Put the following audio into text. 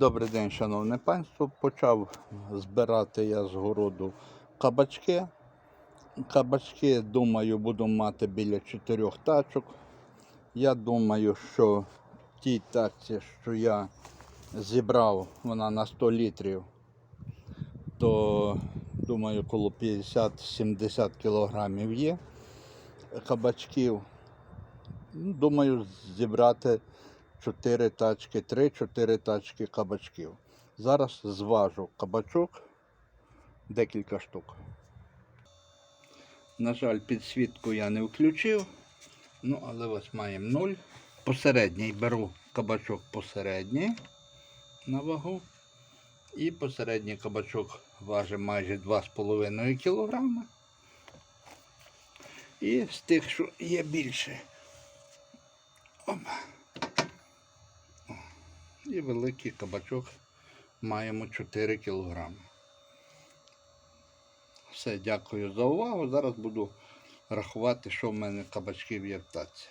Добрий день, шановне панство. Почав збирати я з городу кабачки. Кабачки, думаю, буду мати біля чотирьох тачок. Я думаю, що в тій тачці, що я зібрав, вона на 100 літрів, то думаю, коло 50-70 кілограмів є кабачків. Ну, Думаю, зібрати 4 тачки, 3-4 тачки кабачків. Зараз зважу кабачок декілька штук. На жаль, підсвітку я не включив. Ну, але ось маємо 0. Посередній беру кабачок посередній на вагу. І посередній кабачок важить майже 2,5 кг. І з тих, що є більше. Опа. І великий кабачок маємо 4 кг. Все, дякую за увагу. Зараз буду рахувати, що в мене кабачків є в таці.